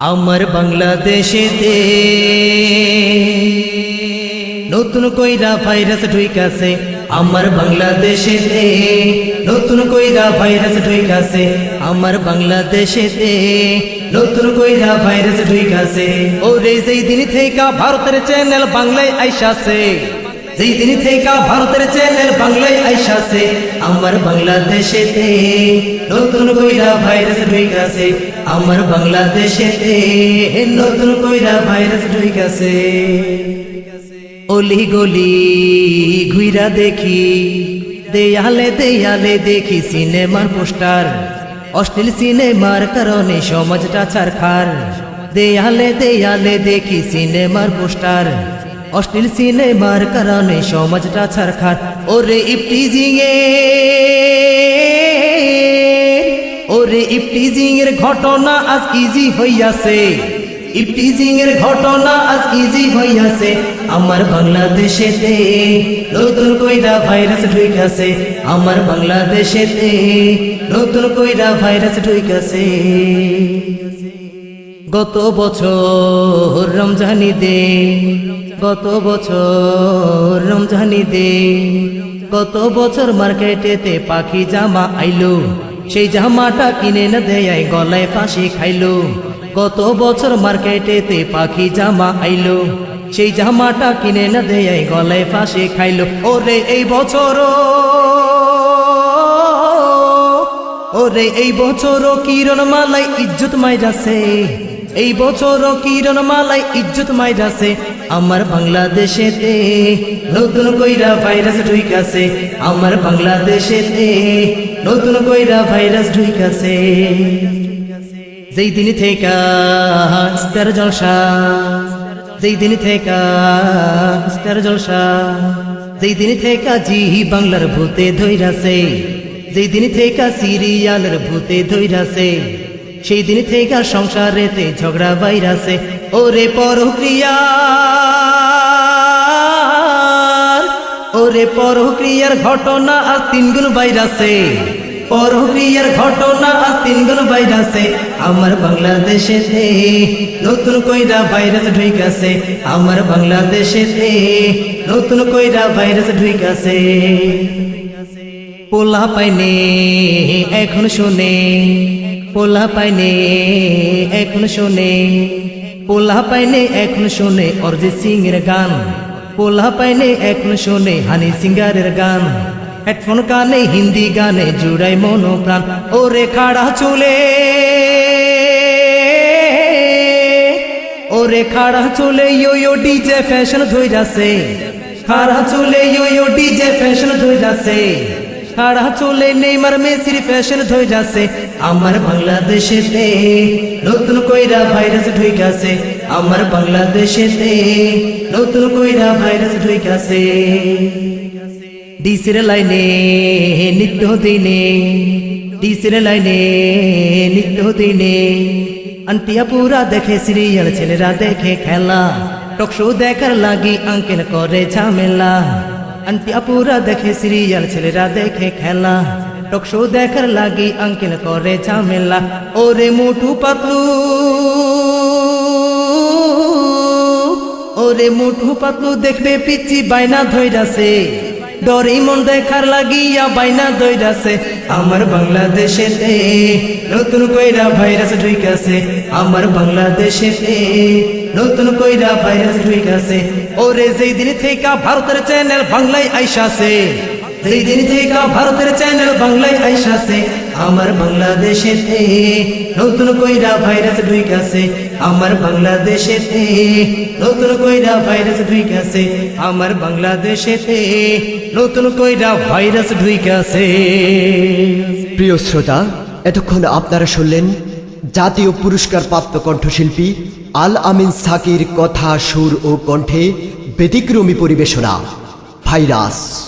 আমার বাংলাদেশেতে নতুন কইরা ভাইরাস ঢুইকাছে। আমার বাংলাদেশে বাংলাদেশেতে নতুন কইরা ভাইরাস ঢুইকাছে। আমার বাংলাদেশে বাংলাদেশেতে নতুন কইরা ভাইরাস ঢুইকাছে। ওরে যেই দিন থেকে ভারতের চ্যানেল বাংলায় আইসাছে। যেই দিন থেকে ভারতের চ্যানেল বাংলায় আইসাছে, আমার বাংলাদেশেতে নতুন কইরা ভাইরাস ঢুইকাছে। আমার বাংলাদেশেতে নতুন কইরা ভাইরাস ঢুইকাছে। অলি গলি ঘুইরা দেখি, দেয়ালে দেয়ালে দেখি সিনেমার পোস্টার। অশ্লীল সিনেমার কারণে সমাজটা ছারখার। দেয়ালে দেয়ালে দেখি সিনেমার পোস্টার। অশ্লীল সিনেমার কারণে সমাজটা ছারখার। ওরে ইপটিজিং এ ওরে ইপটিজিং এর ঘটনা আজ ইজি হইয়াছে। ইপটিজিং এর ঘটনা আজ ইজি হইয়াছে। আমার বাংলাদেশেতে নতুন কইরা ভাইরাস ঢুইকাছে। আমার বাংলাদেশেতে নতুন কইরা ভাইরাস ঢুইকাছে। গত বছর রমজানি দে, গত বছর রমজানি দে, গত বছর মার্কেটেতে পাখি জামা আইলো, সেই জামাটা কিনে না দেয় গলায় ফাঁসি খাইলো। গত বছর মার্কেটেতে পাখি জামা আইলো, সেই জামাটা কিনে না দেয় গলায় ফাঁসি খাইলো। ওরে এই বছর ওরে এই বছর কিরণ মালাই ইজ্জত মাইরাছে। এই বছর কিরণ মালাই ইজ্জত মাইরাছে, আমার বাংলাদেশেতে নতুন কইরা ভাইরাস ঢুইকাছে, আমার বাংলাদেশেতে নতুন কইরা ভাইরাস ঢুইকাছে। যেই দিন থেকে স্টার জলসা, যেই দিন থেকে জলসা, যেই দিন থেকে জি বাংলার ভূতে ধৈরাছে, যেই দিন থেকে সিরিয়ালের ভূতে ধৈরাছে। সেই দিন থেকে সংসারেতে ঝগড়া বাইরাছে ওরে পরক্রিয়া। ওরে পরক্রিয়ার ঘটনা আজ তিনগুণ বাইরাছে পরক্রিয়ার ঘটনা আজ তিনগুণ বাইরাছে আমার বাংলাদেশেতে নতুন কইরা ভাইরাস ঢুইকাছে। আমার বাংলাদেশেতে নতুন কইরা ভাইরাস ঢুইকাছে। পোলা পাইনে, এখন শুনে পোলা পাইনে এখন শুনে। পোলা পাইনে এখন শুনে অরিজিৎ সিং এর গান। পোলা পাইনে এখন শুনে হানি সিঙ্গারের গান। হেডফোন কানে হিন্দি গানে জুড়াই মনো প্রাণ ওরে খাড়া চলে। ওরে খাড়া চলে ইয়ো ডিজে ফ্যাশন ধইরাছে। খাড়া চলে ইয়ো ডিজে ফ্যাশন ধইরাছে। খাড়া চলে নেইমার মেসির ফ্যাশন ধইরাছে আমার বাংলাদেশেতে নতুন কইরা ভাইরাস ঢুইকাছে। আমার বাংলাদেশেতে নতুন কইরা ভাইরাস ঢুইকাছে। ডিসির লাইনে নিত্য দিনে, ডিসির লাইনে নিত্য দিনে। আন্টিয়া পুরা দেখে সিরিয়াল ছেলেরা দেখে খেলা। টকশো দেখার লাগি আঙ্কেল করে ঝামেলা। আন্টিয়া পুরা দেখে সিরিয়াল, ছেলেরা দেখে খেলা। টকশো দেখার লাগি আঙ্কেল করে ঝামেলা। ওরে মোটু পাতলু, ওরে মুঠু পাতলু দেখবে পিচ্ছি বাইনা ধইরাছে ডরি মন দেখার লাগিয়া বাইনা দইরাছে আমার বাংলাদেশেতে নতুন কইরা ভাইরাস ঢুইকাছে। আমার বাংলাদেশেতে নতুন কইরা ভাইরাস ঢুইকাছে। ওরে যেই দিন থেকে ভারতের চ্যানেল বাংলায় আইসাছে। যেই দিন থেকে ভারতের চ্যানেল বাংলায় আইসাছে, আমার বাংলাদেশেতে নতুন কইরা ভাইরাস ঢুইকাছে। আমার বাংলাদেশেতে নতুন কইরা ভাইরাস ঢুইকাছে। আমার বাংলাদেশেতে নতুন কইরা ভাইরাস ঢুইকাছে। প্রিয় শ্রোতা, এতক্ষণ আপনারা শুনলেন জাতীয় পুরস্কার প্রাপ্ত কণ্ঠশিল্পী আল আমিন সাকির কথা সুর ও কণ্ঠে ব্যতিক্রমী পরিবেশনা ভাইরাস।